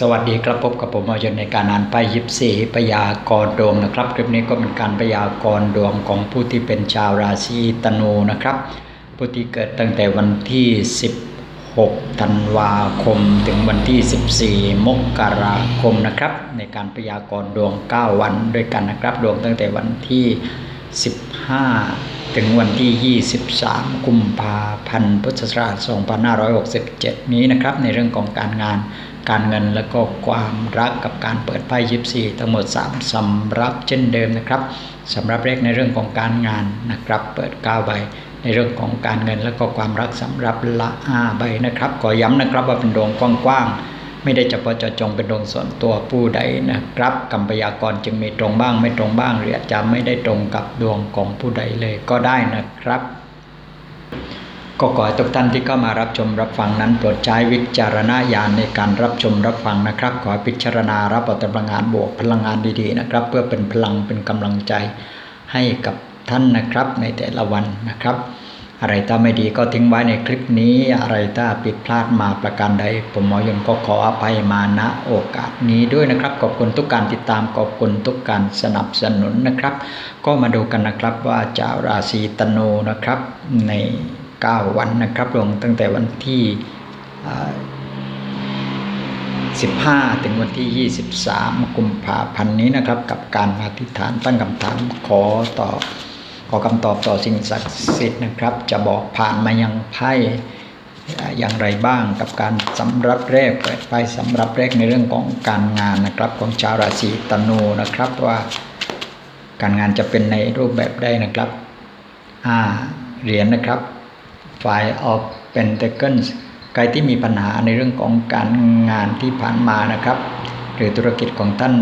สวัสดีครับพบกับผมอายนในการอ่านไปยิบสี่พยากรดวงนะครับ คลิปนี้ก็เป็นการพยากรดวงของผู้ที่เป็นชาวราศีธนูนะครับ ผู้ที่เกิดตั้งแต่วันที่ 16 ธันวาคม ถึงวันที่ 14 มกราคมนะครับ ในการพยากรดวง 9 วันด้วยกันนะครับ ดวงตั้งแต่วันที่ 15 ถึงวันที่ 23 กุมภาพันธ์ พุทธศักราช 2567 นี้นะครับ ในเรื่องของการงาน การเงินและก็ความรักกับการเปิดไพ่ยิปซีทั้งหมด 3สำรับเช่นเดิมนะครับสำหรับเลขในเรื่องของการงานนะครับ เปิด9ใบในเรื่องของการเงินและก็ความรักสำหรับละ5ใบนะครับขอย้ำนะครับว่าเป็นดวงกว้างๆไม่ได้เฉพาะเจาะจงเป็นดวงส่วนตัวผู้ใดนะครับกรรมพยากรจึงมีตรงบ้างไม่ตรงบ้างหรืออาจจะไม่ได้ตรงกับดวงของผู้ใดเลยก็ได้นะครับ ก็ขอให้ทุกท่านที่เข้ามารับชมรับฟังนั้นโปรดใช้วิจารณญาณในการรับชมรับฟังนะครับ ขอพิจารณารับเอาแต่พลังงานบวกพลังงานดีๆนะครับ เพื่อเป็นพลังเป็นกำลังใจให้กับท่านนะครับในแต่ละวันนะครับ อะไรถ้าไม่ดีก็ทิ้งไว้ในคลิปนี้ อะไรถ้าผิดพลาดมาประการใด ผมหมอยนก็ขออภัยมาณโอกาสนี้ด้วยนะครับ ขอบคุณทุกการติดตามขอบคุณทุกการสนับสนุนนะครับ ก็มาดูกันนะครับว่าชาวราศีตนูนะครับใน 9 วันนะครับลงตั้งแต่วันที่ 15 ถึงวันที่ 23 กุมภาพันธ์นี้นะครับ กับการอธิษฐานตั้งคำถามขอตอบขอคำตอบต่อสิ่งศักดิ์สิทธิ์นะครับ จะบอกผ่านมายังไพ่อย่างไรบ้างกับการสำรับแรกเปิดไพ่สำรับแรกในเรื่องของการงานนะครับ ของชาวราศีตนูนะครับว่าการงานจะเป็นในรูปแบบใดนะครับอ่าเหรียญนะครับ Five of Pentacles ใครที่มีปัญหาในเรื่องของการงานที่ผ่านมานะครับ หรือธุรกิจของท่าน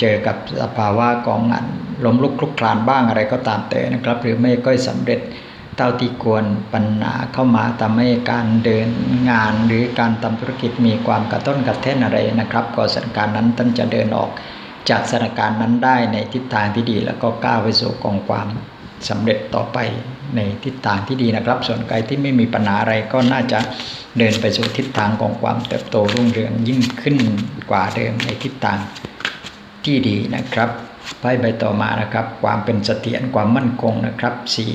เจอกับสภาวะของงานล้มลุกคลุกคลานบ้างอะไรก็ตามแต่นะครับ หรือไม่ก็สำเร็จเท่าที่ควรปัญหาเข้ามาทำให้การเดินงานหรือการทำธุรกิจมีความกระต้นกระแท่นอะไรนะครับ ก็สถานการณ์นั้นท่านจะเดินออกจากสถานการณ์นั้นได้ในทิศทางที่ดี แล้วก็ก้าวไปสู่กองความ สำเร็จต่อไปในทิศทางที่ดีนะครับ ส่วนใครที่ไม่มีปัญหาอะไรก็น่าจะเดินไปสู่ทิศทางของความเติบโตรุ่งเรืองยิ่งขึ้นกว่าเดิมในทิศทางที่ดีนะครับไพ่ใบต่อมานะครับ ความเป็นเสถียรความมั่นคงนะครับสี่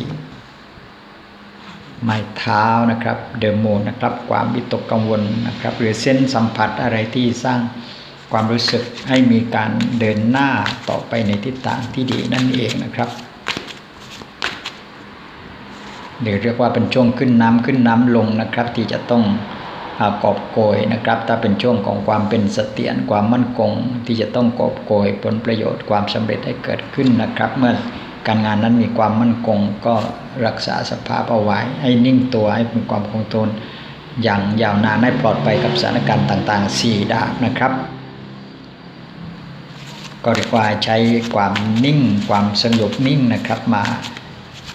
ไม้เท้านะครับเดอโมนะครับ ความวิตกกังวลนะครับ หรือเส้นสัมผัสอะไรที่สร้างความรู้สึกให้มีการเดินหน้าต่อไปในทิศทางที่ดีนั่นเองนะครับ หรือเรียกว่าเป็นช่วงขึ้นน้ำขึ้นน้ำลงนะครับ ที่จะต้องกอบโกยนะครับ ถ้าเป็นช่วงของความเป็นเสถียรความมั่นคง ที่จะต้องกอบโกยผลประโยชน์ความสำเร็จให้เกิดขึ้นนะครับ เมื่อการงานนั้นมีความมั่นคงก็รักษาสภาพเอาไว้ ให้นิ่งตัวให้เป็นความคงทนอย่างยาวนานให้ปลอดภัยกับสถานการณ์ต่างๆ 4 ดาบนะครับ ก็เรียกว่าใช้ความนิ่งความสงบนิ่งนะครับมา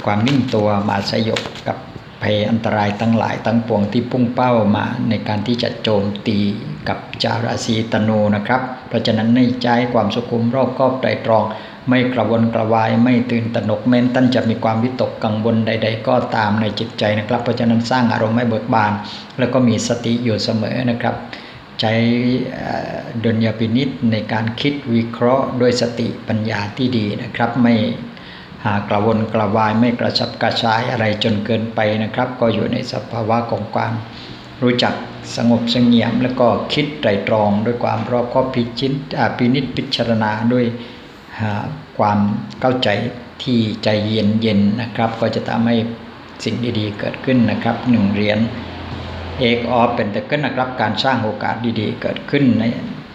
ความนิ่งตัวมาสยบกับภัยอันตรายทั้งหลายทั้งปวงที่พุ่งเป้ามาในการที่จะโจมตีกับจาราศีตนูนะครับ เพราะฉะนั้นในใจความสุขุมรอบคอบไตรตรอง ไม่กระวนกระวายไม่ตื่นตระหนกแม้นท่านจะมีความวิตกกังวลใด ๆ ก็ตามในจิตใจนะครับ เพราะฉะนั้นสร้างอารมณ์ให้เบิกบาน แล้วก็มีสติอยู่เสมอนะครับ ใช้ดุลยพินิษในการคิดวิเคราะห์ด้วยสติปัญญาที่ดีนะครับไม่ หากระวนกระวายไม่กระชับกระชายอะไรจนเกินไปนะครับ ก็อยู่ในสภาวะของความรู้จักสงบสงเงียม แล้วก็คิดไตรตรองด้วยความรอบคอบพิจิตพินิจพิจารณาด้วยความเข้าใจที่ใจเย็นเย็นนะครับ ก็จะทำให้สิ่งดีๆเกิดขึ้นนะครับหนึ่งเหรียญเอกออฟเป็นตะเกิลนะครับการสร้างโอกาสดีๆ เกิดขึ้นใน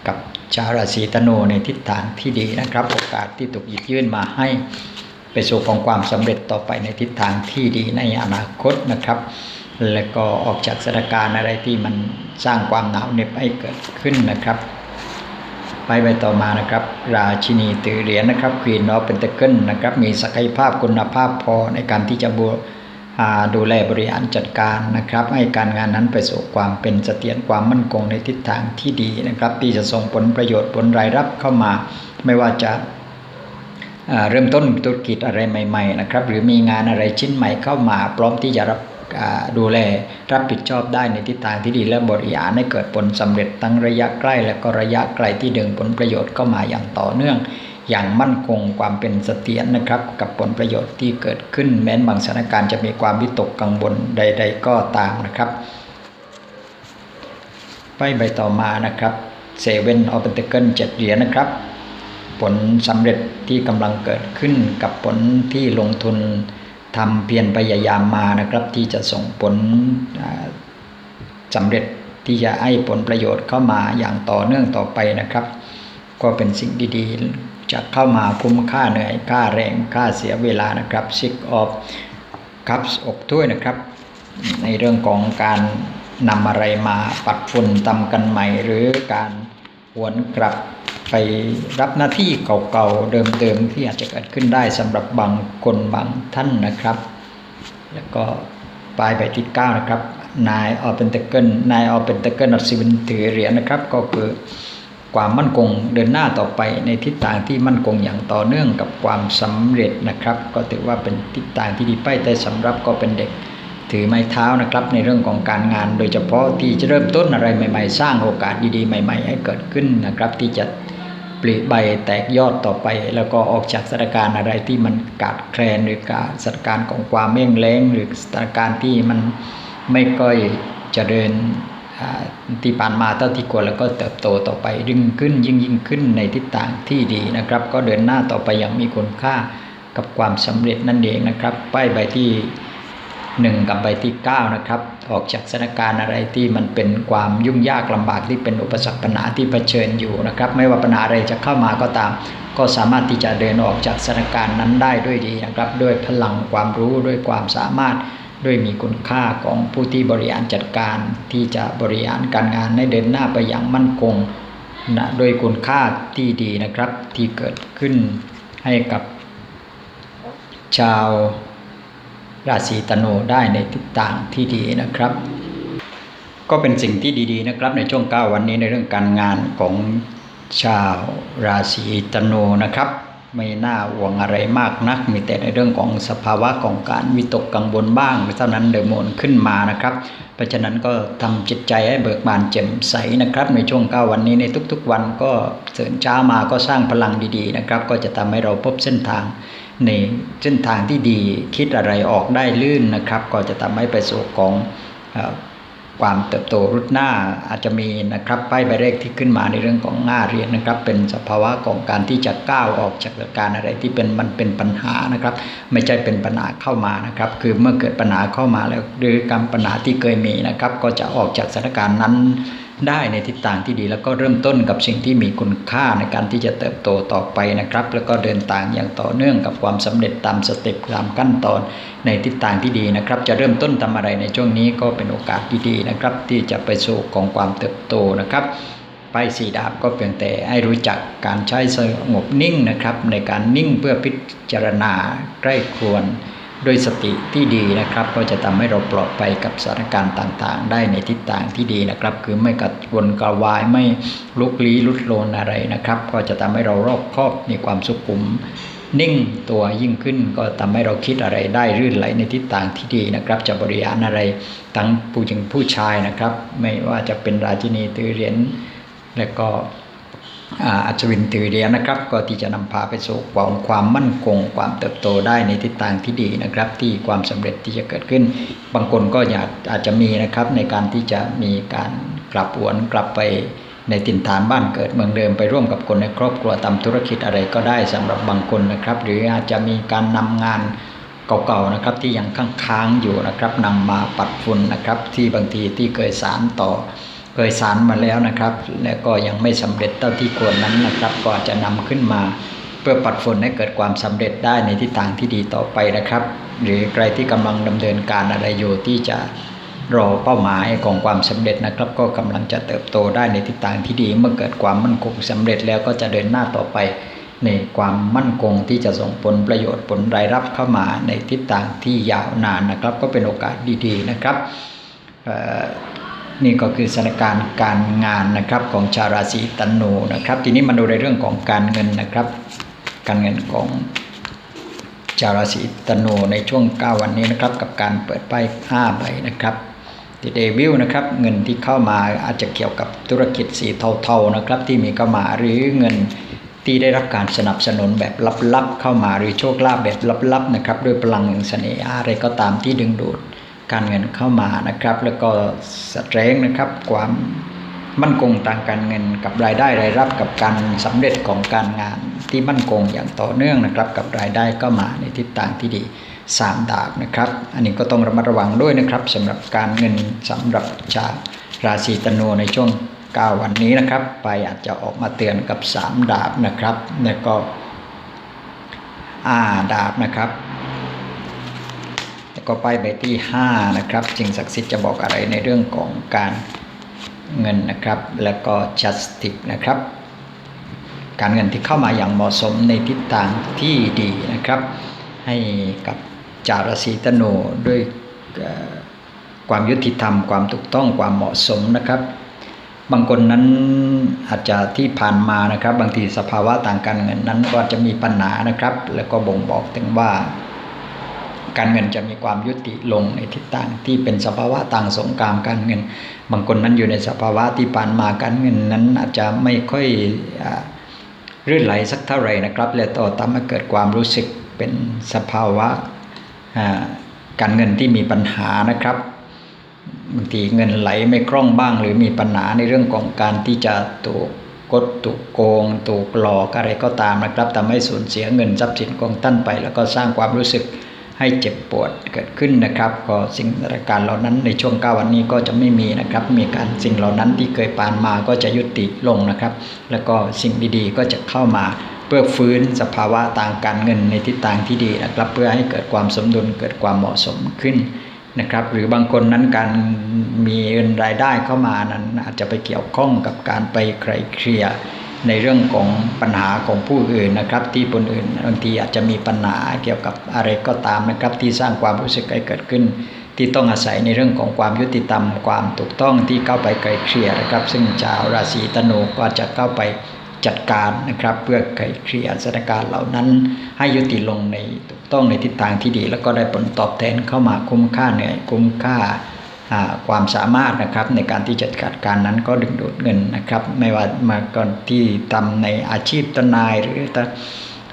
กับชาวราศีธนูในทิศทางที่ดีนะครับ โอกาสที่ถูกหยิบยื่นมาให้ ไปสู่ของความสำเร็จต่อไปในทิศทางที่ดีในอนาคตนะครับ และก็ออกจากสถานการณ์อะไรที่มันสร้างความหนาวเหน็บให้เกิดขึ้นนะครับไปไปต่อมานะครับ ราชินีตือเหรียญนะครับควีนอฟเป็นตะเกิลนะครับ มีศักยภาพคุณภาพพอในการที่จะบูดูแลบริหารจัดการนะครับ ให้การงานนั้นไปสู่ความเป็นเสถียรความมั่นคงในทิศทางที่ดีนะครับ ที่จะส่งผลประโยชน์ผลรายรับเข้ามา ไม่ว่าจะ เริ่มต้นธุรกิจอะไรใหม่ๆนะครับหรือมีงานอะไรชิ้นใหม่เข้ามาพร้อมที่จะรับดูแลรับผิดชอบได้ในทิศทางที่ดีและบริหารให้เกิดผลสำเร็จทั้งระยะใกล้ และก็ระยะไกลที่ดึงผลประโยชน์เข้ามาอย่างต่อเนื่อง อย่างมั่นคงความเป็นเสถียรนะครับ กับผลประโยชน์ที่เกิดขึ้นแม้นบางสถานการณ์จะมีความวิตกกังวลใด ๆ ก็ตามนะครับไปใบต่อมานะครับเซเว่นออเปนเตเกิลเจ็ดเหรียญนะครับ ลสำเร็จที่กำลังเกิดขึ้นกับผลที่ลงทุนทำเพียรพยายามมานะครับ ที่จะส่งผลสำเร็จที่จะให้ผลประโยชน์เข้ามาอย่างต่อเนื่องต่อไปนะครับ ก็เป็นสิ่งดีๆ จะเข้ามาคุ้มค่าเหนื่อยค่าแรงค่าเสียเวลานะครับซิกออฟคัพอกถ้วยนะครับ ในเรื่องของการนำอะไรมาปัดฝุ่นตำกันใหม่หรือการหวนกลับ ไปรับหน้าที่เก่าๆเดิมๆที่อาจจะเกิดขึ้นได้สำหรับบางคนบางท่านนะครับ แล้วก็ปลายใบที่9นะครับนายออเปนเตเกิลนายออเปนเตเกิลนัสิวินถือเหรียญนะครับ ก็คือความมั่นคงเดินหน้าต่อไปในทิศทางที่มั่นคงอย่างต่อเนื่องกับความสำเร็จนะครับ ก็ถือว่าเป็นทิศทางที่ดีไปแต่สำหรับก็เป็นเด็กถือไม้เท้านะครับ ในเรื่องของการงาน โดยเฉพาะที่จะเริ่มต้นอะไรใหม่ ๆ สร้างโอกาสดีๆใหม่ ๆ ให้เกิดขึ้นนะครับ ที่จะ ปลีใบแตกยอดต่อไป แล้วก็ออกจากสถานการณ์อะไรที่มันขาดแคลนหรือการสถานการณ์ของความเม่งแรงหรือสถานการณ์ที่มันไม่ค่อยเจริญที่ผ่านมาเท่าที่ควรแล้วก็เติบโตต่อไปยิ่งขึ้นยิ่งยิ่งขึ้นในทิศทางที่ดีนะครับ ก็เดินหน้าต่อไปอย่างมีคุณค่ากับความสำเร็จนั่นเองนะครับป้ายใบที่หนึ่งกับใบที่ 9 นะครับ ออกจากสถานการณ์อะไรที่มันเป็นความยุ่งยากลำบากที่เป็นอุปสรรคปัญหาที่เผชิญอยู่นะครับ ไม่ว่าปัญหาอะไรจะเข้ามาก็ตาม ก็สามารถที่จะเดินออกจากสถานการณ์นั้นได้ด้วยดีนะครับ ด้วยพลังความรู้ด้วยความสามารถด้วยมีคุณค่าของผู้ที่บริหารจัดการที่จะบริหารการงานให้เดินหน้าไปอย่างมั่นคงนะด้วยคุณค่าที่ดีนะครับที่เกิดขึ้นให้กับชาว ราศีธนูได้ในทิศทางที่ดีนะครับ ก็เป็นสิ่งที่ดีๆนะครับ ในช่วงเก้าวันนี้ในเรื่องการงานของชาวราศีธนูนะครับ ไม่น่าห่วงอะไรมากนัก มีแต่ในเรื่องของสภาวะของการวิตกกังวลบ้างเท่านั้นเดโมนขึ้นมานะครับ เพราะฉะนั้นก็ทำจิตใจให้เบิกบานแจ่มใสนะครับ ในช่วงเก้าวันนี้ในทุกๆวันก็เสินเช้ามาก็สร้างพลังดีๆนะครับ ก็จะทำให้เราพบเส้นทาง ในเส้นทางที่ดีคิดอะไรออกได้ลื่นนะครับ ก็จะทำให้ไปสู่ของอความเติบโตรุดหน้าอาจจะมีนะครับป้ายใบเลขที่ขึ้นมาในเรื่องของหน้าเรียนนะครับ เป็นสภาวะของการที่จะก้าวออกจากสถานการอะไรที่เป็นมันเป็นปัญหานะครับ ไม่ใช่เป็นปัญหาเข้ามานะครับ คือเมื่อเกิดปัญหาเข้ามาแล้วหรือการปัญหาที่เคยมีนะครับ ก็จะออกจากสถานการณ์นั้น ได้ในทิศทางที่ดีแล้วก็เริ่มต้นกับสิ่งที่มีคุณค่าในการที่จะเติบโตต่อไปนะครับ แล้วก็เดินทางอย่างต่อเนื่องกับความสำเร็จตามสเต็ปตามขั้นตอนในทิศทางที่ดีนะครับ จะเริ่มต้นทำอะไรในช่วงนี้ก็เป็นโอกาสดีๆนะครับ ที่จะไปสู่ของความเติบโตนะครับไปสีดาบก็เพียงแต่ให้รู้จักการใช้สงบนิ่งนะครับ ในการนิ่งเพื่อพิจารณาใกล้ควร ด้วยสติที่ดีนะครับ ก็จะทำให้เราปลอดภัยกับสถานการณ์ต่างๆ ได้ในทิศทางที่ดีนะครับ คือไม่กัดวนกระวายไม่ลุกลี้ลุดโลนอะไรนะครับ ก็จะทำให้เรารอบคอบมีความสุขุมนิ่งตัวยิ่งขึ้นก็ทำให้เราคิดอะไรได้รื่นไหลในทิศทางที่ดีนะครับ จะบริหารอะไรทั้งผู้หญิงผู้ชายนะครับ ไม่ว่าจะเป็นราชินีตือเหรียญและก็ อัศวินถือเหรียนะครับ ก็ที่จะนำพาไปสู่ความความมั่นคง ความเติบโตได้ในทิศทางที่ดีนะครับ ที่ความสำเร็จที่จะเกิดขึ้น บางคนก็อยากอาจจะมีนะครับในการที่จะมีการกลับหวนกลับไปในถิ่นฐานบ้านเกิดเมืองเดิมไปร่วมกับคนในครอบครัวทำธุรกิจอะไรก็ได้สำหรับบางคนนะครับ หรืออาจจะมีการนำงานเก่าๆนะครับที่ยังค้างๆอยู่นะครับนำมาปัดฝุ่นนะครับที่บางทีที่เคยสารต่อ เคยสารมาแล้วนะครับ และก็ยังไม่สำเร็จเท่าที่ควรนั้นนะครับ ก็จะนำขึ้นมาเพื่อปัดฝนให้เกิดความสำเร็จได้ในทิศทางที่ดีต่อไปนะครับ หรือใครที่กำลังดำเนินการอะไรอยู่ที่จะรอเป้าหมายของความสำเร็จนะครับ ก็กำลังจะเติบโตได้ในทิศทางที่ดี เมื่อเกิดความมั่นคงสำเร็จแล้วก็จะเดินหน้าต่อไป ในความมั่นคงที่จะส่งผลประโยชน์ผลรายรับเข้ามาในทิศทางที่ยาวนานนะครับ ก็เป็นโอกาสดีๆนะครับ นี่ก็คือสถานการณ์การงานนะครับของชาวราศีธนูนะครับ ทีนี้มาดูในเรื่องของการเงินนะครับ การเงินของชาวราศีธนูในช่วง 9 วันนี้นะครับ กับการเปิดไพ่5ใบนะครับที่เดวิลนะครับเงินที่เข้ามาอาจจะเกี่ยวกับธุรกิจสีเทาๆนะครับ ที่มีเข้ามาหรือเงินที่ได้รับการสนับสนุนแบบลับๆเข้ามาหรือโชคลาภแบบลับๆนะครับด้วยพลังแห่งเสน่ห์อะไรก็ตามที่ดึงดูด การเงินเข้ามานะครับ แล้วก็สเตรงนะครับความมั่นคงทางการเงินกับรายได้รายรับกับการสำเร็จของการงานที่มั่นคงอย่างต่อเนื่องนะครับ กับรายได้ก็มาในทิศทางที่ดีสามดาบนะครับ อันนี้ก็ต้องระมัดระวังด้วยนะครับสำหรับการเงินสำหรับชาวราศีธนูในช่วง 9 วันนี้นะครับ ไปอาจจะออกมาเตือนกับ 3 ดาบนะครับแล้วก็อาดาบนะครับ ก็ไปใบที่5นะครับจึงศักดิ์สิทธิ์จะบอกอะไรในเรื่องของการเงินนะครับ แล้วก็ justice นะครับ การเงินที่เข้ามาอย่างเหมาะสมในทิศทางที่ดีนะครับ ให้กับจาวราศีธนูด้วยความยุติธรรม ความถูกต้องความเหมาะสมนะครับ บางคนนั้นอาจจะที่ผ่านมานะครับ บางทีสภาวะต่างการเงินนั้นก็จะมีปัญหานะครับ แล้วก็บ่งบอกถึงว่า การเงินจะมีความยุติลงในทิศทางที่เป็นสภาวะต่างสงครามการเงิน บางคนนั้นอยู่ในสภาวะที่ผ่านมาการเงินนั้นอาจจะไม่ค่อยอรื่นไหลสักเท่าไหร่นะครับ และต่อทำให้เกิดความรู้สึกเป็นสภาวะการเงินที่มีปัญหานะครับบางทีเงินไหลไม่คล่องบ้าง หรือมีปัญหาในเรื่องของการที่จะถูกกดถูกโกงถูกหลอกอะไรก็ตามนะครับทำให้สูญเสียเงินทรัพย์สินของท่านไป แล้วก็สร้างความรู้สึก ให้เจ็บปวดเกิดขึ้นนะครับ ก็สิ่งราการเหล่านั้นในช่วง9วันนี้ก็จะไม่มีนะครับ มีการสิ่งเหล่านั้นที่เคยผ่านมาก็จะยุติลงนะครับ แล้วก็สิ่งดีๆก็จะเข้ามาเพื่อฟื้นสภาวะทางการเงินในทิศทางที่ดีนะครับ เพื่อให้เกิดความสมดุลเกิดความเหมาะสมขึ้นนะครับ หรือบางคนนั้นการมีเงินรายได้เข้ามานั้นอาจจะไปเกี่ยวข้องกับการไปไกลเคลียร์ ในเรื่องของปัญหาของผู้อื่นนะครับ ที่คนอื่นบางทีอาจจะมีปัญหาเกี่ยวกับอะไรก็ตามนะครับ ที่สร้างความรู้สึกให้เกิดขึ้น ที่ต้องอาศัยในเรื่องของความยุติธรรม ความถูกต้องที่เข้าไปไกลเคลียร์นะครับ ซึ่งชาวราศีธนูก็จะเข้าไปจัดการนะครับเพื่อไกลเคลียร์สถานการณ์เหล่านั้น ให้ยุติลงในถูกต้องในทิศทางที่ดี แล้วก็ได้ผลตอบแทนเข้ามาคุ้มค่าเหนื่อยคุ้มค่าอ่า ความสามารถนะครับในการที่จะจัดการนั้นก็ดึงดูดเงินนะครับ ไม่ว่ามาก่อนที่ทำในอาชีพทนายหรือ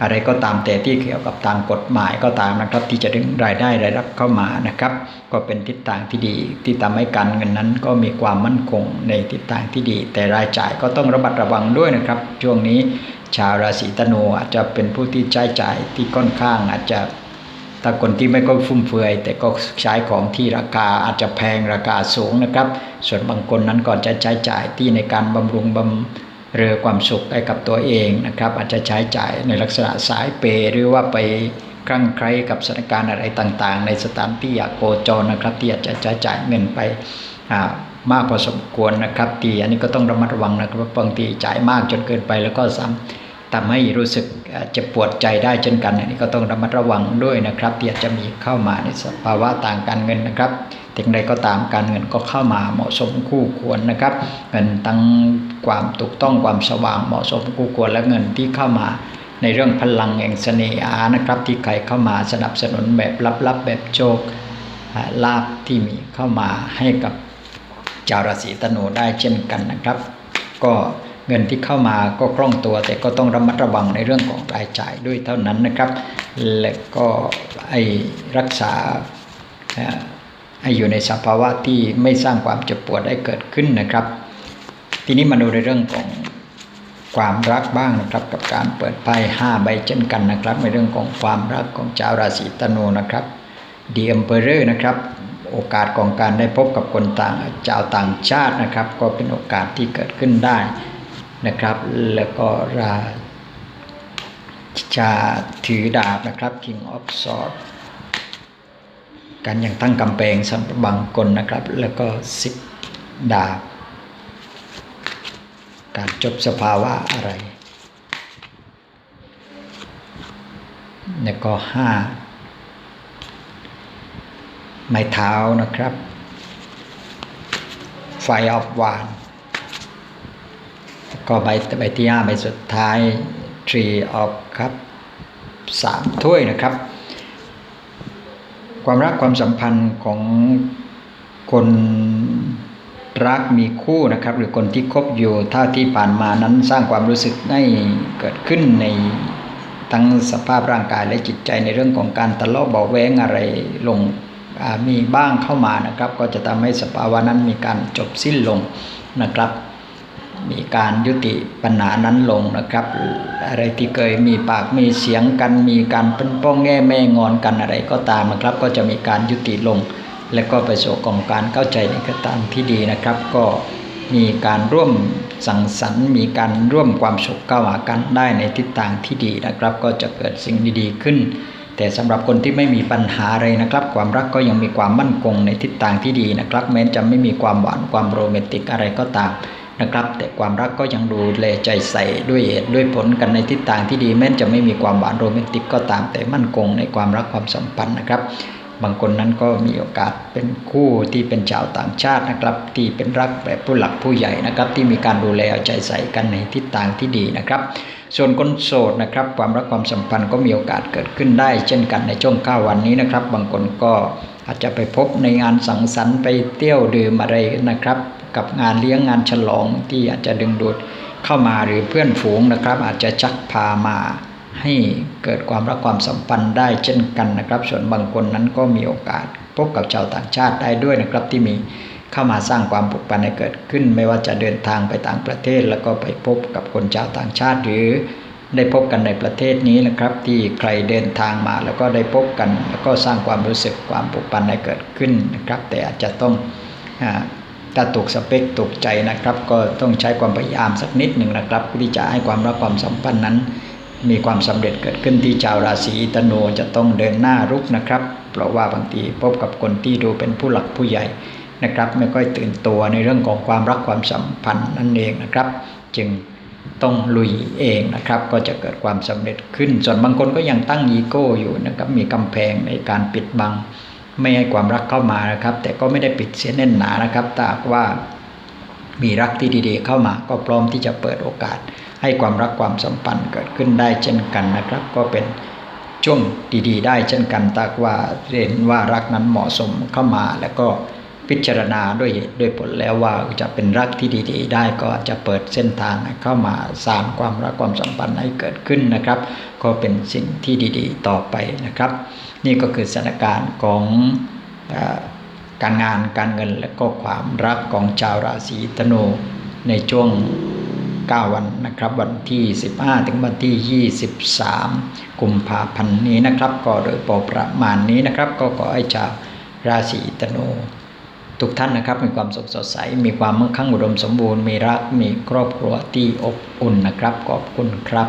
อะไรก็ตามแต่ที่เกี่ยวกับทางกฎหมายก็ตามนะครับ ที่จะดึงรายได้รายรับเข้ามานะครับ ก็เป็นทิศทางที่ดี ที่ทำให้การเงินนั้นก็มีความมั่นคงในทิศทางที่ดี แต่รายจ่ายก็ต้องระมัดระวังด้วยนะครับ ช่วงนี้ชาวราศีธนูอาจจะเป็นผู้ที่ใช้จ่ายที่ค่อนข้างอาจจะ ถ้าคนที่ไม่ก็ฟุ่มเฟือย แต่ก็ใช้ของที่ราคาอาจจะแพงราคาสูงนะครับ ส่วนบางคนนั้นก็จะใช้จ่ายที่ในการบำรุงบำเรอความสุขให้กับตัวเองนะครับ อาจจะใช้จ่ายในลักษณะสายเปย์หรือว่าไปคลั่งไคล้กับสถานการณ์อะไรต่าง ๆ ในสถานที่อยากโคจรนะครับ ที่อาจจะใช้จ่ายเงินไปมากพอสมควรนะครับ ที่อันนี้ก็ต้องระมัดระวังนะครับบางทีจ่ายมากจนเกินไปแล้วก็ซ้ำ ทำให้รู้สึกจ็บปวดใจได้เช่นกันอันนี้ก็ต้องระมัดระวังด้วยนะครับที่อาจจะมีเข้ามาในสภาวะต่างการเงินนะครับถึงใดก็ตามการเงินก็เข้ามาเหมาะสมคู่ควรนะครับเงินทั้งความถูกต้องความสว่างเหมาะสมคู่ควรและเงินที่เข้ามาในเรื่องพลังแห่งเสน่ห์นะครับ ที่ใครเข้ามาสนับสนุนแบบลับๆแบบโชคลาบที่มีเข้ามาให้กับชาวราศีธนูได้เช่นกันนะครับ ก็ เงินที่เข้ามาก็คล่องตัว แต่ก็ต้องระมัดระวังในเรื่องของรายจ่ายด้วยเท่านั้นนะครับ และก็ไอรักษาเอ่อให้อยู่ในสภาวะที่ไม่สร้างความเจ็บปวดให้เกิดขึ้นนะครับ ทีนี้มาดูในเรื่องของความรักบ้างนะครับกับการเปิดไพ่ห้าใบเช่นกันนะครับ ในเรื่องของความรักของชาวราศีธนูนะครับดีเอ็มเปอร์นะครับโอกาสของการได้พบกับคนต่างชาวต่างชาตินะครับ ก็เป็นโอกาสที่เกิดขึ้นได้ นะครับ แล้วก็ราชาถือดาบนะครับ King of Swords การยังตั้งกำแพงสำหรับบางคนนะครับ แล้วก็สิบดาบ การจบสภาวะอะไร แล้วก็ห้าไม้เท้านะครับ ไฟออฟวาน ก็ใบใบที่ห้าใบสุดท้าย Tree of ครับสามถ้วยนะครับ ความรักความสัมพันธ์ของคนรักมีคู่นะครับ หรือคนที่คบอยู่เท่าที่ผ่านมานั้นสร้างความรู้สึกให้เกิดขึ้นในทั้งสภาพร่างกายและจิตใจในเรื่องของการทะเลาะเบาแวงอะไรลงมีบ้างเข้ามานะครับ ก็จะทำให้สภาวะนั้นมีการจบสิ้นลงนะครับ มีการยุติปัญหานั้นลงนะครับ อะไรที่เคยมีปากมีเสียงกัน มีการเป็นป้องแง่แม่งอนกันอะไรก็ตามนะครับ ก็จะมีการยุติลง และก็ไปสู่กองการเข้าใจในกระตามที่ดีนะครับ ก็มีการร่วมสังสรรค์มีการร่วมความสุขเข้าหากันได้ในทิศทางที่ดีนะครับ ก็จะเกิดสิ่งดีๆขึ้น แต่สำหรับคนที่ไม่มีปัญหาอะไรนะครับ ความรักก็ยังมีความมั่นคงในทิศทางที่ดีนะครับ แม้จะไม่มีความหวานความโรแมนติกอะไรก็ตาม นะครับ แต่ความรักก็ยังดูแลใจใส่ด้วยเหตุด้วยผลกันในทิศทางที่ดีแม้จะไม่มีความหวานโรแมนติกก็ตามแต่มั่นคงในความรักความสัมพันธ์นะครับ บางคนนั้นก็มีโอกาสเป็นคู่ที่เป็นชาวต่างชาตินะครับ ที่เป็นรักแบบผู้หลักผู้ใหญ่นะครับ ที่มีการดูแลเอาใจใส่กันในทิศทางที่ดีนะครับส่วนคนโสดนะครับความรักความสัมพันธ์ก็มีโอกาสเกิดขึ้นได้ เช่นกันในช่วง9วันนี้นะครับ บางคนก็อาจจะไปพบในงานสังสรรค์ไปเที่ยวดื่มอะไรนะครับ กับงานเลี้ยงงานฉลองที่อาจจะดึงดูดเข้ามาหรือเพื่อนฝูงนะครับ อาจจะชักพามาให้เกิดความรักความสัมพันธ์ได้เช่นกันนะครับ ส่วนบางคนนั้นก็มีโอกาส พบกับชาวต่างชาติได้ด้วยนะครับที่มีเข้ามาสร้างความผูกพันให้เกิดขึ้น ไม่ว่าจะเดินทางไปต่างประเทศ แล้วก็ไปพบกับคนชาวต่างชาติหรือได้พบกันในประเทศนี้นะครับ ที่ใครเดินทางมาแล้วก็ได้พบกัน แล้วก็สร้างความรู้สึกความผูกพันให้เกิดขึ้นนะครับ แต่อาจจะต้อง ถ้าตกสเปคตกใจนะครับ ก็ต้องใช้ความพยายามสักนิดหนึ่งนะครับที่จะให้ความรักความสัมพันธ์นั้น มีความสำเร็จเกิดขึ้นที่ชาวราศีธนูจะต้องเดินหน้ารุกนะครับ เพราะว่าบางทีพบกับคนที่ดูเป็นผู้หลักผู้ใหญ่นะครับ ไม่ค่อยตื่นตัวในเรื่องของความรักความสัมพันธ์นั่นเองนะครับ จึงต้องลุยเองนะครับ ก็จะเกิดความสำเร็จขึ้น ส่วนบางคนก็ยังตั้งอีโก้อยู่นะครับมีกำแพงในการปิดบัง ไม่ให้ความรักเข้ามานะครับ แต่ก็ไม่ได้ปิดเสียแน่นหนานะครับตากว่ามีรักที่ดีๆเข้ามาก็พร้อมที่จะเปิดโอกาส ให้ความรักความสัมพันธ์เกิดขึ้นได้เช่นกันนะครับ ก็เป็นช่วงดีๆ ได้เช่นกันตากว่าเห็นว่ารักนั้นเหมาะสมเข้ามาแล้วก็ พิจารณาด้วยเหตุด้วยผลแล้วว่าจะเป็นรักที่ดี ๆ ได้ก็จะเปิดเส้นทางเข้ามาสร้างความรักความสัมพันธ์ให้เกิดขึ้นนะครับ ก็เป็นสิ่งที่ดีๆ ต่อไปนะครับ นี่ก็คือสถานการณ์ของการงานการเงินและก็ความรักของชาวราศีธนูในช่วง 9 วันนะครับ วันที่ 15 ถึงวันที่ 23 กุมภาพันธ์นี้นะครับ ก็โดยประมาณนี้นะครับ ก็ขอให้ชาวราศีธนู ทุกท่านนะครับ มีความสุขสดใส มีความมั่งคั่งอุดมสมบูรณ์ มีรัก มีครอบครัวที่อบอุ่นนะครับ ขอบคุณครับ